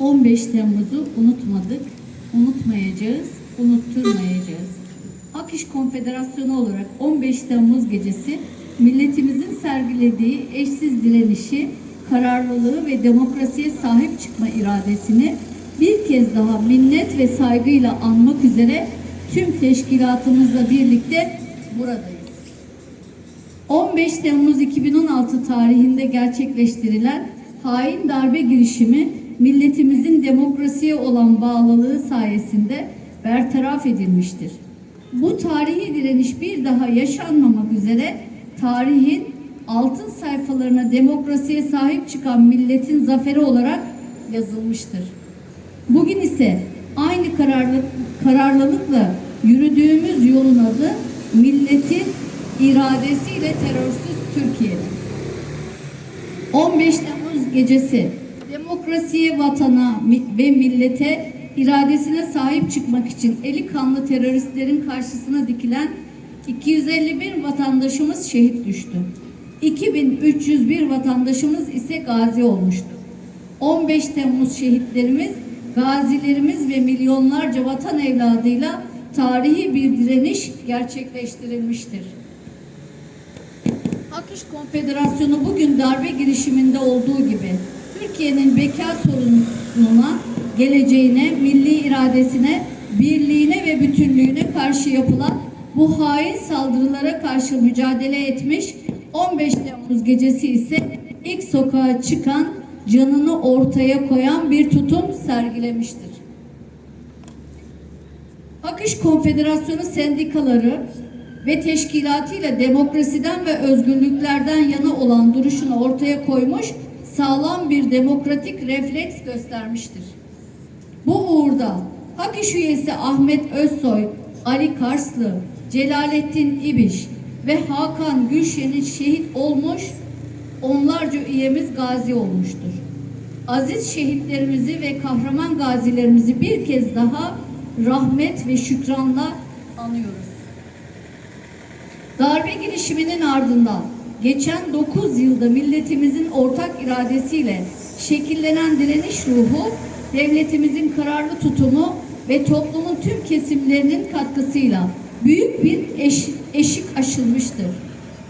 15 Temmuz'u unutmadık, unutmayacağız, unutturmayacağız. Hak İş Konfederasyonu olarak 15 Temmuz gecesi milletimizin sergilediği eşsiz direnişi, kararlılığı ve demokrasiye sahip çıkma iradesini bir kez daha minnet ve saygıyla anmak üzere tüm teşkilatımızla birlikte buradayız. 15 Temmuz 2016 tarihinde gerçekleştirilen hain darbe girişimi milletimizin demokrasiye olan bağlılığı sayesinde bertaraf edilmiştir. Bu tarihi direniş bir daha yaşanmamak üzere tarihin altın sayfalarına demokrasiye sahip çıkan milletin zaferi olarak yazılmıştır. Bugün ise aynı kararlı, kararlılıkla yürüdüğümüz yolun adı milletin iradesiyle terörsüz Türkiye'dir. 15 Temmuz gecesi demokrasiye, vatana ve millete iradesine sahip çıkmak için eli kanlı teröristlerin karşısına dikilen 251 vatandaşımız şehit düştü. 2301 vatandaşımız ise gazi olmuştu. 15 Temmuz şehitlerimiz, gazilerimiz ve milyonlarca vatan evladıyla tarihi bir direniş gerçekleştirilmiştir. Hak İş Konfederasyonu bugün darbe girişiminde olduğu gibi Türkiye'nin beka sorununa, geleceğine, milli iradesine, birliğine ve bütünlüğüne karşı yapılan bu hain saldırılara karşı mücadele etmiş 15 Temmuz gecesi ise ilk sokağa çıkan, canını ortaya koyan bir tutum sergilemiştir. Hak İş Konfederasyonu sendikaları ve teşkilatıyla demokrasiden ve özgürlüklerden yana olan duruşunu ortaya koymuş, sağlam bir demokratik refleks göstermiştir. Bu uğurda Hak İş üyesi Ahmet Özsoy, Ali Karslı, Celalettin İbiş ve Hakan Gülşen'in şehit olmuş, onlarca üyemiz gazi olmuştur. Aziz şehitlerimizi ve kahraman gazilerimizi bir kez daha rahmet ve şükranla anıyoruz. Darbe girişiminin ardından geçen 9 yılda milletimizin ortak iradesiyle şekillenen direniş ruhu, devletimizin kararlı tutumu ve toplumun tüm kesimlerinin katkısıyla büyük bir eş- eşik aşılmıştır.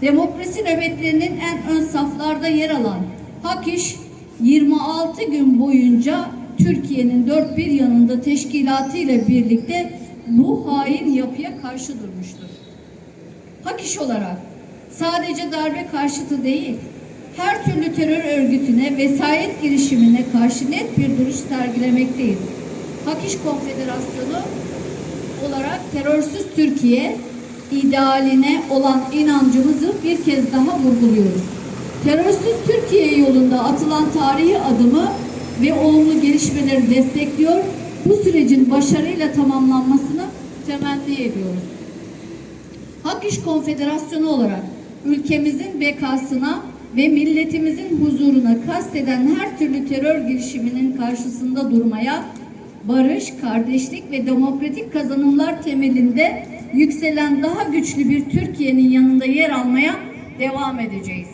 Demokrasi nöbetlerinin en ön saflarda yer alan Hak İş 26 gün boyunca Türkiye'nin dört bir yanında teşkilatı ile birlikte bu hain yapıya karşı durmuştur. Hak iş olarak sadece darbe karşıtı değil, her türlü terör örgütüne, vesayet girişimine karşı net bir duruş sergilemekteyiz. Hak Konfederasyonu olarak terörsüz Türkiye idealine olan inancımızı bir kez daha vurguluyoruz. Terörsüz Türkiye yolunda atılan tarihi adımı ve olumlu gelişmeleri destekliyor, bu sürecin başarıyla tamamlanmasını temenni ediyoruz. Hak İş Konfederasyonu olarak ülkemizin bekasına ve milletimizin huzuruna kasteden her türlü terör girişiminin karşısında durmaya, barış, kardeşlik ve demokratik kazanımlar temelinde yükselen daha güçlü bir Türkiye'nin yanında yer almaya devam edeceğiz.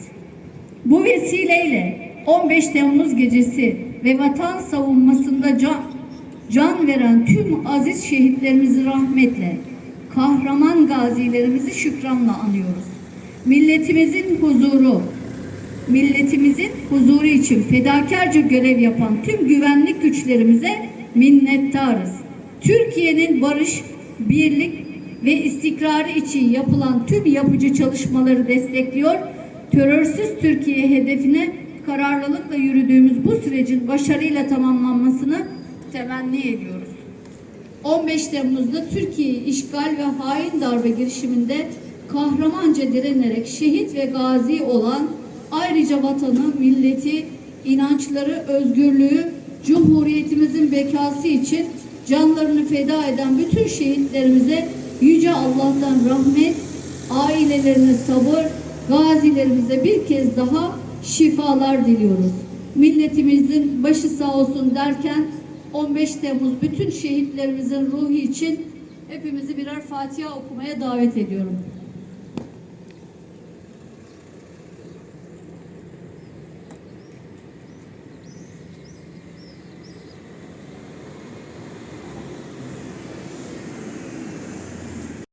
Bu vesileyle 15 Temmuz gecesi ve vatan savunmasında can, can veren tüm aziz şehitlerimizi rahmetle, kahraman gazilerimizi şükranla anıyoruz. Milletimizin huzuru, milletimizin huzuru için fedakarca görev yapan tüm güvenlik güçlerimize minnettarız. Türkiye'nin barış, birlik ve istikrarı için yapılan tüm yapıcı çalışmaları destekliyor, terörsüz Türkiye hedefine kararlılıkla yürüdüğümüz bu sürecin başarıyla tamamlanmasını temenni ediyoruz. 15 Temmuz'da Türkiye'yi işgal ve hain darbe girişiminde kahramanca direnerek şehit ve gazi olan ayrıca vatanı, milleti, inançları, özgürlüğü, cumhuriyetimizin bekası için canlarını feda eden bütün şehitlerimize Yüce Allah'tan rahmet, ailelerine sabır, gazilerimize bir kez daha şifalar diliyoruz. Milletimizin başı sağ olsun derken 15 Temmuz bütün şehitlerimizin ruhu için hepimizi birer Fatiha okumaya davet ediyorum.